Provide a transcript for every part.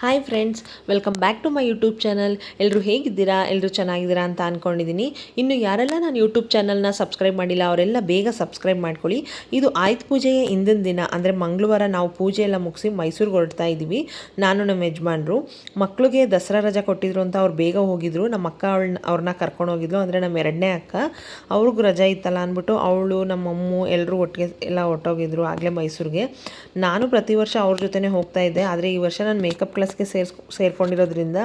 Hi friends welcome back to my YouTube channel ಎಲ್ಲರೂ ಹೇಗಿದ್ದೀರಾ? ಎಲ್ಲರೂ ಚೆನ್ನಾಗಿದ್ದೀರಾ ಅಂತ ಅಂದ್ಕೊಂಡಿದ್ದೀನಿ ಇನ್ನು ಯಾರೆಲ್ಲ ನಾನು ಯೂಟ್ಯೂಬ್ ಚಾನಲ್ನ ಸಬ್ಸ್ಕ್ರೈಬ್ ಮಾಡಿಲ್ಲ, ಅವರೆಲ್ಲ ಬೇಗ ಸಬ್ಸ್ಕ್ರೈಬ್ ಮಾಡ್ಕೊಳ್ಳಿ. ಇದು ಆಯುಧ ಪೂಜೆಯ ಹಿಂದಿನ ದಿನ, ಅಂದರೆ ಮಂಗಳವಾರ ನಾವು ಪೂಜೆ ಎಲ್ಲ ಮುಗಿಸಿ ಮೈಸೂರಿಗೆ ಹೊರಡ್ತಾ ಇದ್ದೀವಿ ನಾನು ನಮ್ಮ ಯಜಮಾನ್ರು. ಮಕ್ಕಳಿಗೆ ದಸರಾ ರಜಾ ಕೊಟ್ಟಿದ್ರು ಅಂತ ಅವ್ರು ಬೇಗ ಹೋಗಿದ್ರು. ನಮ್ಮ ಅಕ್ಕ ಅವಳನ್ನ ಅವ್ರನ್ನ ಕರ್ಕೊಂಡು ಹೋಗಿದ್ಲು, ಅಂದರೆ ನಮ್ಮ ಎರಡನೇ ಅಕ್ಕ. ಅವ್ರಿಗೂ ರಜಾ ಇತ್ತಲ್ಲ ಅಂದ್ಬಿಟ್ಟು ಅವಳು, ನಮ್ಮ ಅಮ್ಮ ಎಲ್ಲರೂ ಒಟ್ಟಿಗೆ ಎಲ್ಲ ಹೊಟ್ಟೋಗಿದ್ರು ಆಗಲೇ ಮೈಸೂರಿಗೆ. ನಾನು ಪ್ರತಿ ವರ್ಷ ಅವ್ರ ಜೊತೆನೇ ಹೋಗ್ತಾ ಇದ್ದೆ. ಆದರೆ ಈ ವರ್ಷ ನಾನು ಮೇಕಪ್ ಕ್ಲಾಸ್ಗೆ ಸೇರ್ಸ್, ಸೇರ್ಕೊಂಡಿರೋದ್ರಿಂದ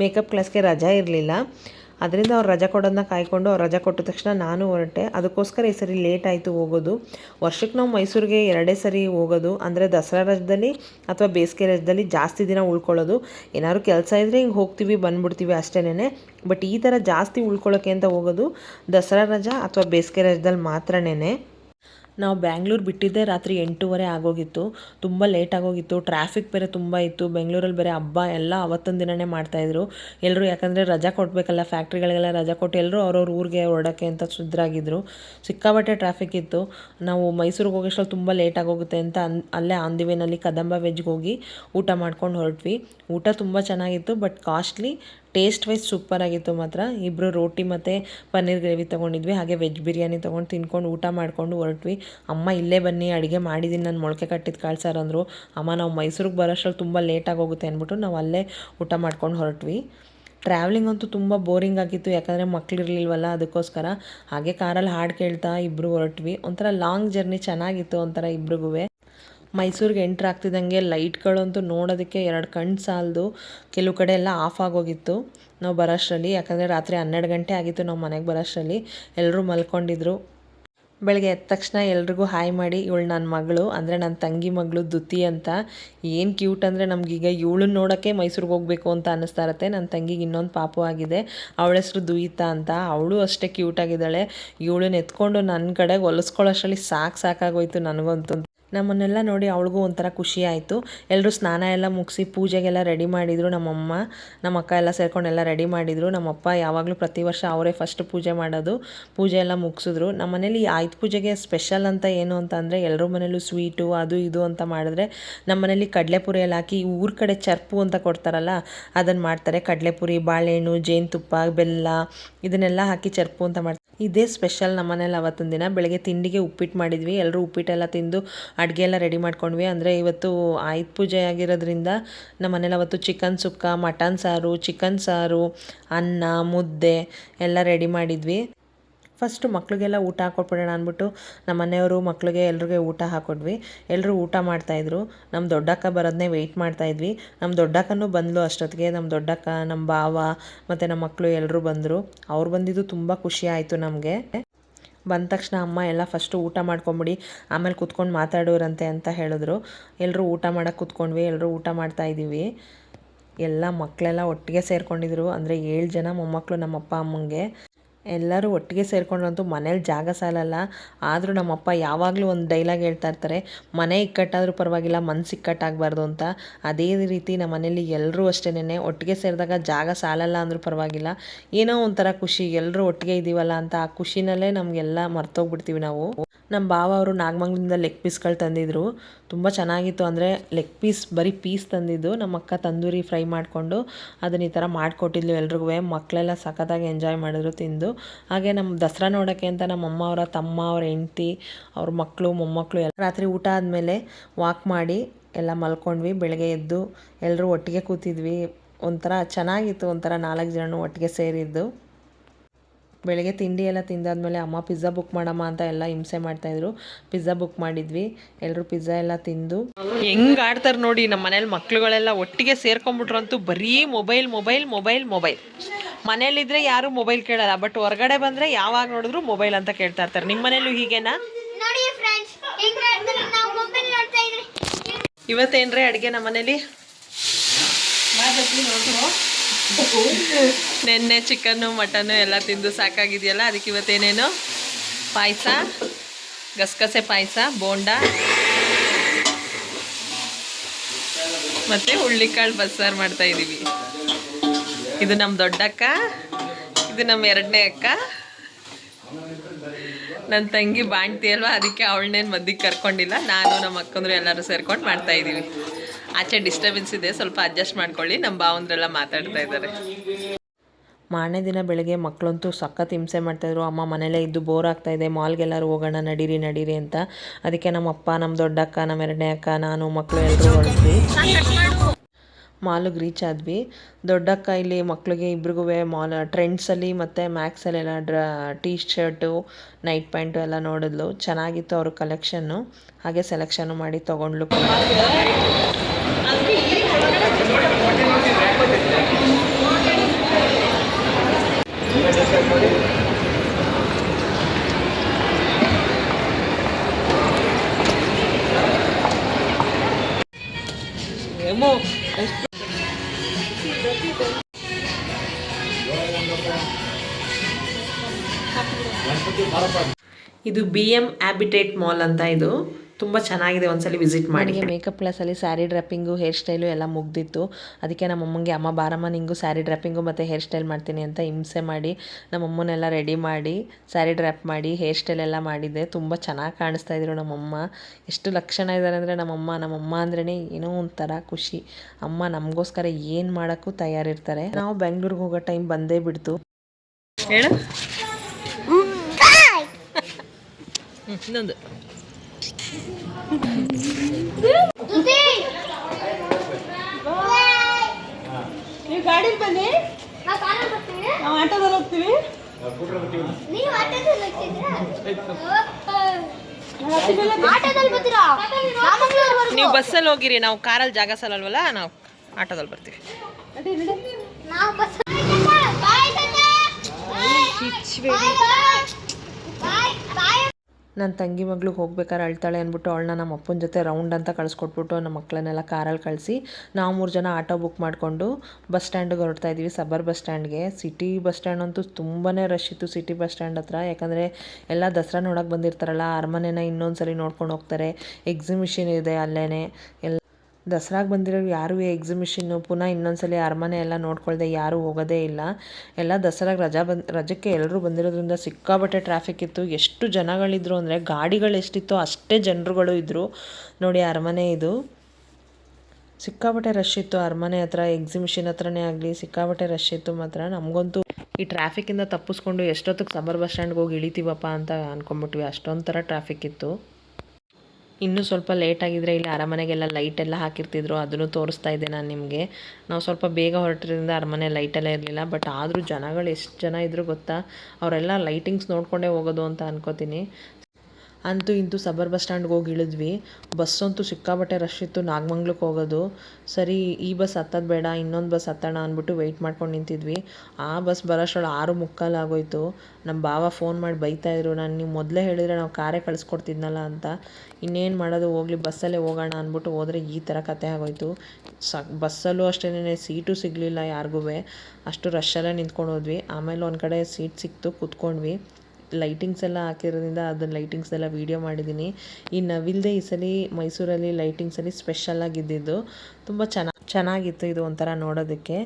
ಮೇಕಪ್ ಕ್ಲಾಸ್ಗೆ ರಜಾ ಇರಲಿಲ್ಲ. ಅದರಿಂದ ಅವ್ರು ರಜಾ ಕೊಡೋದನ್ನ ಕಾಯ್ಕೊಂಡು ಅವ್ರು ರಜಾ ಕೊಟ್ಟ ತಕ್ಷಣ ನಾನು ಹೊರಟೆ. ಅದಕ್ಕೋಸ್ಕರ ಈ ಸರಿ ಲೇಟ್ ಆಯಿತು ಹೋಗೋದು. ವರ್ಷಕ್ಕೆ ನಾವು ಮೈಸೂರಿಗೆ ಎರಡೇ ಸರಿ ಹೋಗೋದು. ಅಂದರೆ ದಸರಾ ರಜದಲ್ಲಿ ಅಥವಾ ಬೇಸಿಗೆ ರಜದಲ್ಲಿ ಜಾಸ್ತಿ ದಿನ ಉಳ್ಕೊಳ್ಳೋದು. ಏನಾದ್ರು ಕೆಲಸ ಇದ್ದರೆ ಹಿಂಗೆ ಹೋಗ್ತೀವಿ, ಬಂದುಬಿಡ್ತೀವಿ ಅಷ್ಟೇನೆ ಬಟ್ ಈ ಥರ ಜಾಸ್ತಿ ಉಳ್ಕೊಳ್ಳೋಕೆ ಅಂತ ಹೋಗೋದು ದಸರಾ ರಜಾ ಅಥವಾ ಬೇಸಿಗೆ ರಜದಲ್ಲಿ ಮಾತ್ರನೇ ನಾವು ಬ್ಯಾಂಗ್ಳೂರು ಬಿಟ್ಟಿದ್ದೆ ರಾತ್ರಿ ಎಂಟೂವರೆ ಆಗೋಗಿತ್ತು. ತುಂಬ ಲೇಟ್ ಆಗೋಗಿತ್ತು. ಟ್ರಾಫಿಕ್ ಬೇರೆ ತುಂಬ ಇತ್ತು. ಬೆಂಗಳೂರಲ್ಲಿ ಬೇರೆ ಹಬ್ಬ ಎಲ್ಲ ಅವತ್ತೊಂದು ದಿನನೇ ಮಾಡ್ತಾಯಿದ್ರು ಎಲ್ಲರೂ ಯಾಕಂದರೆ ರಜಾ ಕೊಡಬೇಕಲ್ಲ, ಫ್ಯಾಕ್ಟ್ರಿಗಳಿಗೆಲ್ಲ ರಜಾ ಕೊಟ್ಟು ಎಲ್ಲರೂ ಅವ್ರವ್ರ ಊರಿಗೆ ಹೊರಡೋಕ್ಕೆ ಅಂತ ಸುದ್ರಾಗಿದ್ದರು ಸಿಕ್ಕಾಬಟ್ಟೆ ಟ್ರಾಫಿಕ್ ಇತ್ತು. ನಾವು ಮೈಸೂರಿಗೆ ಹೋಗೋಷ್ಟರಲ್ಲಿ ತುಂಬ ಲೇಟ್ ಆಗೋಗುತ್ತೆ ಅಂತ ಅನ್, ಅಲ್ಲೇ ಆನ್ ದಿ ಕದಂಬ ವೆಜ್ಗೆ ಹೋಗಿ ಊಟ ಮಾಡ್ಕೊಂಡು ಹೊರಟ್ವಿ. ಊಟ ತುಂಬ ಚೆನ್ನಾಗಿತ್ತು but costly taste wise super ಆಗಿತ್ತು ಮಾತ್ರ. ಇಬ್ಬರು ರೋಟಿ ಮತ್ತು ಪನ್ನೀರ್ ಗ್ರೇವಿ ತೊಗೊಂಡಿದ್ವಿ, ಹಾಗೆ ವೆಜ್ ಬಿರಿಯಾನಿ ತೊಗೊಂಡು ತಿನ್ಕೊಂಡು ಊಟ ಮಾಡಿಕೊಂಡು ಹೊರಟ್ವಿ. ಅಮ್ಮ ಇಲ್ಲೇ ಬನ್ನಿ, ಅಡುಗೆ ಮಾಡಿದ್ದೀನಿ ನಾನು ಮೊಳಕೆ ಕಟ್ಟಿದ್ದು ಕಾಳು ಅಂದರು. ಅಮ್ಮ, ನಾವು ಮೈಸೂರಿಗೆ ಬರೋಷ್ಟ್ರಲ್ಲಿ ತುಂಬ ಲೇಟಾಗಿ ಹೋಗುತ್ತೆ ಅಂದ್ಬಿಟ್ಟು ನಾವು ಅಲ್ಲೇ ಊಟ ಮಾಡ್ಕೊಂಡು ಹೊರಟ್ವಿ. ಟ್ರಾವೆಲಿಂಗ್ ಅಂತೂ ತುಂಬ ಬೋರಿಂಗ್ ಆಗಿತ್ತು, ಯಾಕಂದರೆ ಮಕ್ಳಿರ್ಲಿಲ್ವಲ್ಲ ಅದಕ್ಕೋಸ್ಕರ. ಹಾಗೆ ಕಾರಲ್ಲಿ ಹಾಡು ಕೇಳ್ತಾ ಇಬ್ಬರು ಹೊರಟ್ವಿ. ಒಂಥರ ಲಾಂಗ್ ಜರ್ನಿ ಚೆನ್ನಾಗಿತ್ತು ಒಂಥರ ಇಬ್ರಿಗೂ ಮೈಸೂರಿಗೆ ಎಂಟ್ರ್ ಆಗ್ತಿದ್ದಂಗೆ ಲೈಟ್ಗಳಂತೂ ನೋಡೋದಕ್ಕೆ ಎರಡು ಕಣ್ಣು ಸಾಲದು. ಕೆಲವು ಕಡೆ ಎಲ್ಲ ಆಫ್ ಆಗೋಗಿತ್ತು. ನಾವು ಬರೋಷ್ಟರಲ್ಲಿ, ಯಾಕಂದರೆ ರಾತ್ರಿ ಹನ್ನೆರಡು ಗಂಟೆ ಆಗಿತ್ತು ನಾವು ಮನೆಗೆ ಬರೋಷ್ಟರಲ್ಲಿ. ಎಲ್ಲರೂ ಮಲ್ಕೊಂಡಿದ್ರು. ಬೆಳಗ್ಗೆ ಎದ್ದ ತಕ್ಷಣ ಎಲ್ರಿಗೂ ಹಾಯ್ ಮಾಡಿ, ಇವಳು ನನ್ನ ಮಗಳು, ಅಂದರೆ ನನ್ನ ತಂಗಿ ಮಗಳು ದುತಿ ಅಂತ. ಏನು ಕ್ಯೂಟ್ ಅಂದರೆ ನಮಗೀಗ ಇವಳನ್ನ ನೋಡೋಕ್ಕೆ ಮೈಸೂರಿಗೆ ಹೋಗಬೇಕು ಅಂತ ಅನ್ನಿಸ್ತಾ ಇರುತ್ತೆ. ನನ್ನ ತಂಗಿಗೆ ಇನ್ನೊಂದು ಪಾಪು ಆಗಿದೆ. ಅವಳ ಹೆಸರು ದುಯಿತಾ ಅಂತ. ಅವಳು ಅಷ್ಟೇ ಕ್ಯೂಟಾಗಿದ್ದಾಳೆ ಇವಳನ್ನ ಎತ್ಕೊಂಡು ನನ್ನ ಕಡೆಗೆ ಹೊಲಿಸ್ಕೊಳ್ಳೋಷ್ಟರಲ್ಲಿ ಸಾಕು ಸಾಕಾಗೋಯ್ತು ನನಗಂತೂ. ನಮ್ಮನ್ನೆಲ್ಲ ನೋಡಿ ಅವಳಿಗೂ ಒಂಥರ ಖುಷಿ ಆಯಿತು. ಎಲ್ಲರೂ ಸ್ನಾನ ಎಲ್ಲ ಮುಗಿಸಿ ಪೂಜೆಗೆಲ್ಲ ರೆಡಿ ಮಾಡಿದರು ನಮ್ಮಮ್ಮ ನಮ್ಮ ಅಕ್ಕ ಎಲ್ಲ ಸೇರ್ಕೊಂಡು ಎಲ್ಲ ರೆಡಿ ಮಾಡಿದರು. ನಮ್ಮಪ್ಪ ಯಾವಾಗಲೂ ಪ್ರತಿ ವರ್ಷ ಅವರೇ ಫಸ್ಟ್ ಪೂಜೆ ಮಾಡೋದು. ಪೂಜೆ ಎಲ್ಲ ಮುಗಿಸಿದ್ರು. ನಮ್ಮ ಮನೇಲಿ ಆಯುಧ ಪೂಜೆಗೆ ಸ್ಪೆಷಲ್ ಅಂತ ಏನು ಅಂತ ಅಂದರೆ ಎಲ್ಲರೂ ಮನೇಲೂ ಸ್ವೀಟು ಅದು ಇದು ಅಂತ ಮಾಡಿದ್ರೆ ನಮ್ಮ ಮನೇಲಿ ಕಡಲೆಪುರಿ ಎಲ್ಲ ಹಾಕಿ ಊರ ಕಡೆ ಚರ್ಪು ಅಂತ ಕೊಡ್ತಾರಲ್ಲ ಅದನ್ನು ಮಾಡ್ತಾರೆ. ಕಡಲೆಪುರಿ, ಬಾಳೆಹಣ್ಣು, ಜೇನುತುಪ್ಪ, ಬೆಲ್ಲ ಇದನ್ನೆಲ್ಲ ಹಾಕಿ ಚರ್ಪು ಅಂತ ಮಾಡ್ತಾರೆ. ಇದೇ ಸ್ಪೆಷಲ್ ನಮ್ಮ ಮನೇಲಿ ಅವತ್ತೊಂದು ದಿನ. ಬೆಳಗ್ಗೆ ತಿಂಡಿಗೆ ಉಪ್ಪಿಟ್ಟು ಮಾಡಿದ್ವಿ. ಎಲ್ಲರೂ ಉಪ್ಪಿಟ್ಟೆಲ್ಲ ತಿಂದು ಅಡುಗೆ ಎಲ್ಲ ರೆಡಿ ಮಾಡ್ಕೊಂಡ್ವಿ. ಅಂದರೆ ಇವತ್ತು ಆಯುಧ ಪೂಜೆ ಆಗಿರೋದ್ರಿಂದ ನಮ್ಮ ಮನೇಲಿ ಅವತ್ತು ಚಿಕನ್ ಸುಕ್ಕ ಮಟನ್ ಸಾರು ಚಿಕನ್ ಸಾರು, ಅನ್ನ, ಮುದ್ದೆ ಎಲ್ಲ ರೆಡಿ ಮಾಡಿದ್ವಿ. ಫಸ್ಟು ಮಕ್ಳಿಗೆಲ್ಲ ಊಟ ಹಾಕೊಟ್ಬಿಡೋಣ ಅಂದ್ಬಿಟ್ಟು ನಮ್ಮ ಮನೆಯವರು ಮಕ್ಳಿಗೆ ಎಲ್ರಿಗೆ ಊಟ ಹಾಕೊಟ್ವಿ. ಎಲ್ಲರೂ ಊಟ ಮಾಡ್ತಾಯಿದ್ರು ನಮ್ಮ ದೊಡ್ಡಕ್ಕ ಬರೋದನ್ನೇ ವೆಯ್ಟ್ ಮಾಡ್ತಾಯಿದ್ವಿ ನಮ್ಮ ದೊಡ್ಡಕ್ಕನೂ ಬಂದಳು ಅಷ್ಟೊತ್ತಿಗೆ. ನಮ್ಮ ದೊಡ್ಡಕ್ಕ, ನಮ್ಮ ಭಾವ ಮತ್ತು ನಮ್ಮ ಮಕ್ಕಳು ಎಲ್ಲರೂ ಬಂದರು. ಅವ್ರು ಬಂದಿದ್ದು ತುಂಬ ಖುಷಿ ಆಯಿತು ನಮಗೆ. ಬಂದ ತಕ್ಷಣ ಅಮ್ಮ ಎಲ್ಲ ಫಸ್ಟು ಊಟ ಮಾಡ್ಕೊಂಬಿಡಿ, ಆಮೇಲೆ ಕುತ್ಕೊಂಡು ಮಾತಾಡೋರಂತೆ ಅಂತ ಹೇಳಿದ್ರು. ಎಲ್ಲರೂ ಊಟ ಮಾಡೋಕೆ ಕುತ್ಕೊಂಡ್ವಿ ಎಲ್ಲರೂ ಊಟ ಮಾಡ್ತಾ ಇದ್ದೀವಿ ಎಲ್ಲ ಮಕ್ಕಳೆಲ್ಲ ಒಟ್ಟಿಗೆ ಸೇರ್ಕೊಂಡಿದ್ರು, ಅಂದರೆ ಏಳು ಜನ ಮೊಮ್ಮಕ್ಕಳು ನಮ್ಮ ಅಪ್ಪ ಅಮ್ಮಂಗೆ. ಎಲ್ಲರೂ ಒಟ್ಟಿಗೆ ಸೇರ್ಕೊಂಡ್ರಂತೂ ಮನೇಲಿ ಜಾಗ ಸಾಲಲ್ಲ. ಆದರೂ ನಮ್ಮಪ್ಪ ಯಾವಾಗಲೂ ಒಂದು ಡೈಲಾಗ್ ಹೇಳ್ತಾ ಇರ್ತಾರೆ, ಮನೆ ಇಕ್ಕಟ್ಟಾದರೂ ಪರವಾಗಿಲ್ಲ ಮನಸ್ಸು ಇಕ್ಕಟ್ಟಾಗಬಾರ್ದು ಅಂತ. ಅದೇ ರೀತಿ ನಮ್ಮ ಮನೇಲಿ ಎಲ್ಲರೂ ಅಷ್ಟೇನೆ ಒಟ್ಟಿಗೆ ಸೇರಿದಾಗ ಜಾಗ ಸಾಲಲ್ಲ ಅಂದರೂ ಪರವಾಗಿಲ್ಲ. ಏನೋ ಒಂಥರ ಖುಷಿ ಎಲ್ಲರೂ ಒಟ್ಟಿಗೆ ಇದ್ದೀವಲ್ಲ ಅಂತ ಆ ಖುಷಿನಲ್ಲೇ ನಮಗೆಲ್ಲ ಮರ್ತೋಗ್ಬಿಡ್ತೀವಿ ನಾವು. ನಮ್ಮ ಬಾವ ಅವರು ನಾಗಮಂಗ್ಲಿಂದ ಲೆಗ್ ಪೀಸ್ಗಳು ತಂದಿದ್ರು. ತುಂಬ ಚೆನ್ನಾಗಿತ್ತು ಅಂದರೆ ಲೆಗ್ ಪೀಸ್ ಬರೀ ಪೀಸ್ ತಂದಿದ್ದು. ನಮ್ಮ ಅಕ್ಕ ತಂದೂರಿ ಫ್ರೈ ಮಾಡಿಕೊಂಡು ಅದನ್ನ ಈ ಥರ ಮಾಡಿಕೊಟ್ಟಿದ್ಲು ಎಲ್ರಿಗೂ. ಮಕ್ಕಳೆಲ್ಲ ಸಖತ್ತಾಗಿ ಎಂಜಾಯ್ ಮಾಡಿದ್ರು ತಿಂದು. ಹಾಗೆ ನಮ್ಮ ದಸರಾ ನೋಡೋಕ್ಕೆ ಅಂತ ನಮ್ಮ ಅಮ್ಮ ಅವರ ತಮ್ಮ ಅವ್ರ ಹೆಂಡ್ತಿ, ಅವ್ರ ಮಕ್ಕಳು ಮೊಮ್ಮಕ್ಕಳು ಎಲ್ಲ ರಾತ್ರಿ ಊಟ ಆದಮೇಲೆ ವಾಕ್ ಮಾಡಿ ಎಲ್ಲ ಮಲ್ಕೊಂಡ್ವಿ. ಬೆಳಗ್ಗೆ ಎದ್ದು ಎಲ್ಲರೂ ಒಟ್ಟಿಗೆ ಕೂತಿದ್ವಿ. ಒಂಥರ ಚೆನ್ನಾಗಿತ್ತು, ಒಂಥರ ನಾಲ್ಕು ಜನನು ಒಟ್ಟಿಗೆ ಸೇರಿದ್ದು. ಬೆಳಗ್ಗೆ ತಿಂಡಿ ಎಲ್ಲ ತಿಂದಾದ್ಮೇಲೆ ಅಮ್ಮ ಪಿಜ್ಜಾ ಬುಕ್ ಮಾಡಮ್ಮ ಅಂತ ಎಲ್ಲ ಹಿಂಸೆ ಮಾಡ್ತಾಯಿದ್ರು ಪಿಜ್ಜಾ ಬುಕ್ ಮಾಡಿದ್ವಿ. ಎಲ್ಲರೂ ಪಿಜ್ಜಾ ಎಲ್ಲ ತಿಂದು. ಹೆಂಗೆ ಆಡ್ತಾರೆ ನೋಡಿ ನಮ್ಮ ಮನೇಲಿ ಮಕ್ಳುಗಳೆಲ್ಲ ಒಟ್ಟಿಗೆ ಸೇರ್ಕೊಂಬಿಟ್ರಂತೂ ಬರೀ ಮೊಬೈಲ್ ಮೊಬೈಲ್ ಮೊಬೈಲ್ ಮೊಬೈಲ್ ಮನೇಲಿದ್ರೆ ಯಾರು ಮೊಬೈಲ್ ಕೇಳಲ್ಲ ಬಟ್ ಹೊರಗಡೆ ಬಂದರೆ ಯಾವಾಗ ನೋಡಿದ್ರು ಮೊಬೈಲ್ ಅಂತ ಕೇಳ್ತಾ ಇರ್ತಾರೆ. ನಿಮ್ಮ ಮನೇಲೂ ಹೀಗೇನಾ? ಇವತ್ತೇನ್ರಿ ಅಡುಗೆ ನಮ್ಮ ಮನೇಲಿ? ನೆನ್ನೆ ಚಿಕನ್ನು ಮಟನ್ನು ಎಲ್ಲ ತಿಂದು ಸಾಕಾಗಿದೆಯಲ್ಲ ಅದಕ್ಕೆ ಇವತ್ತೇನೇನು? ಪಾಯಸ? ಗಸಗಸೆ ಪಾಯಸ ಬೋಂಡ. ಮತ್ತು ಹುಳ್ಳಿಕಾಳು ಬಸ್ಸಾರು ಮಾಡ್ತಾ ಇದ್ದೀವಿ ಇದು ನಮ್ಮ ದೊಡ್ಡಕ್ಕ ಇದು ನಮ್ಮ ಎರಡನೇ ಅಕ್ಕ. ನನ್ನ ತಂಗಿ ಬಾಣ್ತಿ ಅಲ್ವಾ, ಅದಕ್ಕೆ ಅವಳನ್ನೇನು ಮದ್ದಿಗೆ ಕರ್ಕೊಂಡಿಲ್ಲ. ನಾನು ನಮ್ಮ ಅಕ್ಕಂದ್ರು ಎಲ್ಲರೂ ಸೇರ್ಕೊಂಡು ಮಾಡ್ತಾ ಇದ್ದೀವಿ ಆಚೆ ಡಿಸ್ಟರ್ಬೆನ್ಸ್ ಇದೆ, ಸ್ವಲ್ಪ ಅಡ್ಜಸ್ಟ್ ಮಾಡ್ಕೊಳ್ಳಿ ನಮ್ಮ ಭಾವಂದ್ರೆಲ್ಲ ಮಾತಾಡ್ತಾ ಇದ್ದಾರೆ. ಮಾರನೇ ದಿನ ಬೆಳಗ್ಗೆ ಮಕ್ಕಳಂತೂ ಸಖತ್ ಹಿಂಸೆ ಮಾಡ್ತಾಯಿದ್ರು ಅಮ್ಮ ಮನೇಲೇ ಇದ್ದು ಬೋರ್ ಆಗ್ತಾಯಿದೆ ಮಾಲ್ಗೆಲ್ಲರೂ ಹೋಗೋಣ, ನಡೀರಿ ನಡೀರಿ ಅಂತ. ಅದಕ್ಕೆ ನಮ್ಮ ಅಪ್ಪ ನಮ್ಮ ದೊಡ್ಡಕ್ಕ ನಮ್ಮ ಎರಡನೇ ಅಕ್ಕ, ನಾನು ಮಕ್ಕಳು ಎಲ್ಲರೂ ಮಾಲಿಗೆ ರೀಚ್ ಆದ್ವಿ. ದೊಡ್ಡಕ್ಕ ಇಲ್ಲಿ ಮಕ್ಕಳಿಗೆ ಇಬ್ರಿಗೂ ಮಾಲ್ ಟ್ರೆಂಡ್ಸಲ್ಲಿ ಮತ್ತು ಮ್ಯಾಕ್ಸಲ್ಲೆಲ್ಲ ಡ್ರ ಟೀ ಶರ್ಟು ನೈಟ್ ಪ್ಯಾಂಟು ಎಲ್ಲ ನೋಡಿದ್ಲು. ಚೆನ್ನಾಗಿತ್ತು ಅವ್ರ ಕಲೆಕ್ಷನ್ನು ಹಾಗೆ ಸೆಲೆಕ್ಷನ್ನು ಮಾಡಿ ತೊಗೊಂಡ್ಲು ಕೂಡ. ಇದು ಬಿ ಎಂ ಆಬಿಟೇಟ್ ಮಾಲ್ ಅಂತ ಇದು. ತುಂಬ ಚೆನ್ನಾಗಿದೆ ಒಂದ್ಸಲಿ ವಿಸಿಟ್ ಮಾಡಿ. ಮೇಕಪ್ ಕ್ಲಾಸಲ್ಲಿ ಸ್ಯಾರಿ ಡ್ರಾಪಿಂಗು ಹೇರ್ ಸ್ಟೈಲು ಎಲ್ಲ ಮುಗ್ದಿತ್ತು. ಅದಕ್ಕೆ ನಮ್ಮ ಅಮ್ಮಂಗೆ ಅಮ್ಮ ಬಾರಮ್ಮ ನಿಂಗೂ ಸ್ಯಾರಿ ಡ್ರಾಪಿಂಗು ಮತ್ತು ಹೇರ್ ಸ್ಟೈಲ್ ಮಾಡ್ತೀನಿ ಅಂತ ಹಿಂಸೆ ಮಾಡಿ ನಮ್ಮ ಅಮ್ಮನೆಲ್ಲ ರೆಡಿ ಮಾಡಿ ಸ್ಯಾರಿ ಡ್ರಾಪ್ ಮಾಡಿ ಹೇರ್ ಸ್ಟೈಲ್ ಎಲ್ಲ ಮಾಡಿದ್ದೆ ತುಂಬ ಚೆನ್ನಾಗಿ ಕಾಣಿಸ್ತಾ ಇದ್ರು ನಮ್ಮಮ್ಮ. ಎಷ್ಟು ಲಕ್ಷಣ ಇದ್ದಾರೆ ಅಂದರೆ ನಮ್ಮಮ್ಮ ನಮ್ಮಮ್ಮ ಅಂದ್ರೇ ಏನೋ ಒಂಥರ ಖುಷಿ. ಅಮ್ಮ ನಮಗೋಸ್ಕರ ಏನು ಮಾಡೋಕ್ಕೂ ತಯಾರಿರ್ತಾರೆ. ನಾವು ಬೆಂಗ್ಳೂರಿಗೆ ಹೋಗೋ ಟೈಮ್ ಬಂದೇ ಬಿಡ್ತು. ಹೇಳು. ಇನ್ನೊಂದು. ನೀವು ಗಾಡೀಲಿ ಬನ್ನಿ. ನಾವು ಕಾರಲ್ಲಿ ಬರ್ತೀವಿ ನಾವು ಆಟೋದಲ್ಲಿ ಹೋಗ್ತೀವಿ ನೀವು ಆಟೋದಲ್ಲಿ ಹೋಗ್ತಿದ್ರಾ ಆಟೋದಲ್ಲಿ ಬರ್ತೀರಾ? ನಾಮಂಗ್ಳೂರ್ವರೆಗೂ. ನೀವು ಬಸ್ಸಲ್ಲಿ ಹೋಗಿರಿ ನಾವು ಕಾರಲ್ಲಿ ಜಾಗ ಸಲ್ಲಲ್ವಲ್ಲ ನಾವು ಆಟೋದಲ್ಲಿ ಬರ್ತೀವಿ ನಾವು ಬಸ್ ಬಾಯ್ ತಂದೆ ಬಾಯ್ ಬಾಯ್ ಬಾಯ್ ನನ್ನ ತಂಗಿ ಮಗ್ಳಿಗೆ ಹೋಗ್ಬೇಕಾದ್ರೆ ಅಳ್ತಾಳೆ ಅಂದ್ಬಿಟ್ಟು ಅವಳನ್ನ ನಮ್ಮ ಅಪ್ಪನ ಜೊತೆ ರೌಂಡ್ ಅಂತ ಕಳಿಸ್ಕೊಟ್ಬಿಟ್ಟು ನಮ್ಮ ಮಕ್ಕಳನ್ನೆಲ್ಲ ಕಾರಲ್ಲಿ ಕಳಿಸಿ ನಾವು ಮೂರು ಜನ ಆಟೋ ಬುಕ್ ಮಾಡಿಕೊಂಡು ಬಸ್ ಸ್ಟ್ಯಾಂಡಿಗೆ ಹೊರಡ್ತಾ ಇದ್ದೀವಿ ಸಬರ್ ಬಸ್ ಸ್ಟ್ಯಾಂಡ್ಗೆ ಸಿಟಿ ಬಸ್ ಸ್ಟ್ಯಾಂಡ್ ಅಂತೂ ತುಂಬಾ ರಶ್ ಇತ್ತು ಸಿಟಿ ಬಸ್ ಸ್ಟ್ಯಾಂಡ್ ಹತ್ರ. ಯಾಕಂದರೆ ಎಲ್ಲ ದಸರಾ ನೋಡೋಕೆ ಬಂದಿರ್ತಾರಲ್ಲ, ಅರಮನೆನ ಇನ್ನೊಂದು ಸರಿ ನೋಡ್ಕೊಂಡು ಹೋಗ್ತಾರೆ. ಎಕ್ಸಿಬಿಷನ್ ಇದೆ ಅಲ್ಲೇ ಎಲ್ಲ ದಸರಾಗೆ ಬಂದಿರೋರು ಯಾರು ಎಕ್ಸಿಬಿಷನ್ನು ಪುನಃ ಇನ್ನೊಂದ್ಸಲ ಅರಮನೆ ಎಲ್ಲ ನೋಡ್ಕೊಳ್ದೆ ಯಾರೂ ಹೋಗೋದೇ ಇಲ್ಲ. ಎಲ್ಲ ದಸರಾಗೆ ರಜಾ ಬಂದು, ರಜಕ್ಕೆ ಎಲ್ಲರೂ ಬಂದಿರೋದ್ರಿಂದ ಸಿಕ್ಕಾಬಟ್ಟೆ ಟ್ರಾಫಿಕ್ ಇತ್ತು. ಎಷ್ಟು ಜನಗಳಿದ್ರು ಅಂದರೆ ಗಾಡಿಗಳು ಎಷ್ಟಿತ್ತೋ ಅಷ್ಟೇ ಜನರುಗಳು ಇದ್ದರು ನೋಡಿ ಅರಮನೆ ಇದು. ಸಿಕ್ಕಾಪಟ್ಟೆ ರಶ್ ಇತ್ತು. ಅರಮನೆ ಹತ್ರ ಎಕ್ಸಿಬಿಷನ್ ಹತ್ರನೇ ಆಗಲಿ ಸಿಕ್ಕಾಪಟ್ಟೆ ರಶ್ ಇತ್ತು ಮಾತ್ರ. ನಮಗಂತೂ ಈ ಟ್ರಾಫಿಕ್ಕಿಂದ ತಪ್ಪಿಸ್ಕೊಂಡು ಎಷ್ಟೊತ್ತಿಗೆ ಸಬರ್ ಬಸ್ ಸ್ಟ್ಯಾಂಡ್ಗೆ ಹೋಗಿ ಇಳಿತೀವಪ್ಪ ಅಂತ ಅಂದ್ಕೊಂಬಿಟ್ವಿ ಅಷ್ಟೊಂದು ಥರ ಟ್ರಾಫಿಕ್ ಇತ್ತು. ಇನ್ನೂ ಸ್ವಲ್ಪ ಲೇಟ್ ಆಗಿದ್ರೆ ಇಲ್ಲಿ ಅರಮನೆಗೆಲ್ಲ ಲೈಟ್ ಎಲ್ಲ ಹಾಕಿರ್ತಿದ್ರು, ಅದನ್ನು ತೋರಿಸ್ತಾ ಇದ್ದೆ ನಾನು ನಿಮಗೆ. ನಾವು ಸ್ವಲ್ಪ ಬೇಗ ಹೊರಟಿರೋದ್ರಿಂದ ಅರಮನೆ ಲೈಟೆಲ್ಲ ಇರಲಿಲ್ಲ ಬಟ್ ಆದರೂ ಜನಗಳು ಎಷ್ಟು ಜನ ಇದ್ರು ಗೊತ್ತಾ? ಅವರೆಲ್ಲ ಲೈಟಿಂಗ್ಸ್ ನೋಡಿಕೊಂಡೇ ಹೋಗೋದು ಅಂತ ಅನ್ಕೋತೀನಿ. ಅಂತೂ ಇಂತೂ ಸಬರ್ ಬಸ್ ಸ್ಟ್ಯಾಂಡ್ಗೆ ಹೋಗಿ ಇಳಿದ್ವಿ. ಬಸ್ಸಂತೂ ಸಿಕ್ಕಾಬಟ್ಟೆ ರಶ್ ಇತ್ತು. ನಾಗಮಂಗ್ಲಕ್ಕೆ ಹೋಗೋದು. ಸರಿ, ಈ ಬಸ್ ಹತ್ತೋದು ಬೇಡ, ಇನ್ನೊಂದು ಬಸ್ ಹತ್ತೋಣ ಅಂದ್ಬಿಟ್ಟು ವೆಯ್ಟ್ ಮಾಡ್ಕೊಂಡು ನಿಂತಿದ್ವಿ. ಆ ಬಸ್ ಬರೋಷ್ಟ್ರಲ್ಲಿ ಆರು ಮುಕ್ಕಾಲು ಆಗೋಯ್ತು. ನಮ್ಮ ಬಾವ ಫೋನ್ ಮಾಡಿ ಬೈತಾಯಿದ್ರು ನಾನು ನೀವು ಮೊದಲೇ ಹೇಳಿದರೆ ನಾವು ಕಾರೇ ಕಳಿಸ್ಕೊಡ್ತಿದ್ನಲ್ಲ ಅಂತ. ಇನ್ನೇನು ಮಾಡೋದು? ಹೋಗಲಿ, ಬಸ್ಸಲ್ಲೇ ಹೋಗೋಣ ಅಂದ್ಬಿಟ್ಟು ಹೋದರೆ ಈ ಥರ ಕತೆ ಆಗೋಯ್ತು. ಸ ಬಸ್ಸಲ್ಲೂ ಅಷ್ಟೇ ಸೀಟು ಸಿಗಲಿಲ್ಲ ಯಾರಿಗೂ ಅಷ್ಟು ರಶಲ್ಲೇ ನಿಂತ್ಕೊಂಡು ಹೋದ್ವಿ. ಆಮೇಲೆ ಒಂದು ಕಡೆ ಸೀಟ್ ಸಿಕ್ತು, ಕೂತ್ಕೊಂಡ್ವಿ. ಲೈಟಿಂಗ್ಸ್ ಎಲ್ಲ ಹಾಕಿರೋದ್ರಿಂದ ಅದನ್ನ ಲೈಟಿಂಗ್ಸ್ ಎಲ್ಲ ವೀಡಿಯೋ ಮಾಡಿದ್ದೀನಿ. ಈ ನವಿಲ್ದೆ ಈ ಸಲ ಮೈಸೂರಲ್ಲಿ ಲೈಟಿಂಗ್ಸಲ್ಲಿ ಸ್ಪೆಷಲಾಗಿದ್ದಿದ್ದು ತುಂಬ ಚೆನ್ನಾಗಿ ಚೆನ್ನಾಗಿತ್ತು ಇದು ಒಂಥರ ನೋಡೋದಕ್ಕೆ.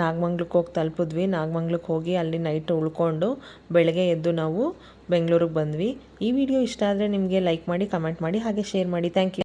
ನಾಗಮಂಗ್ಲಕ್ಕೆ ಹೋಗಿ ತಲುಪಿದ್ವಿ. ನಾಗಮಂಗ್ಲಕ್ಕೆ ಹೋಗಿ ಅಲ್ಲಿ ನೈಟ್ ಉಳ್ಕೊಂಡು ಬೆಳಗ್ಗೆ ಎದ್ದು ನಾವು ಬೆಂಗಳೂರಿಗೆ ಬಂದ್ವಿ. ಈ ವಿಡಿಯೋ ಇಷ್ಟ ಆದರೆ ನಿಮಗೆ ಲೈಕ್ ಮಾಡಿ ಕಮೆಂಟ್ ಮಾಡಿ, ಹಾಗೆ ಶೇರ್ ಮಾಡಿ. Thank you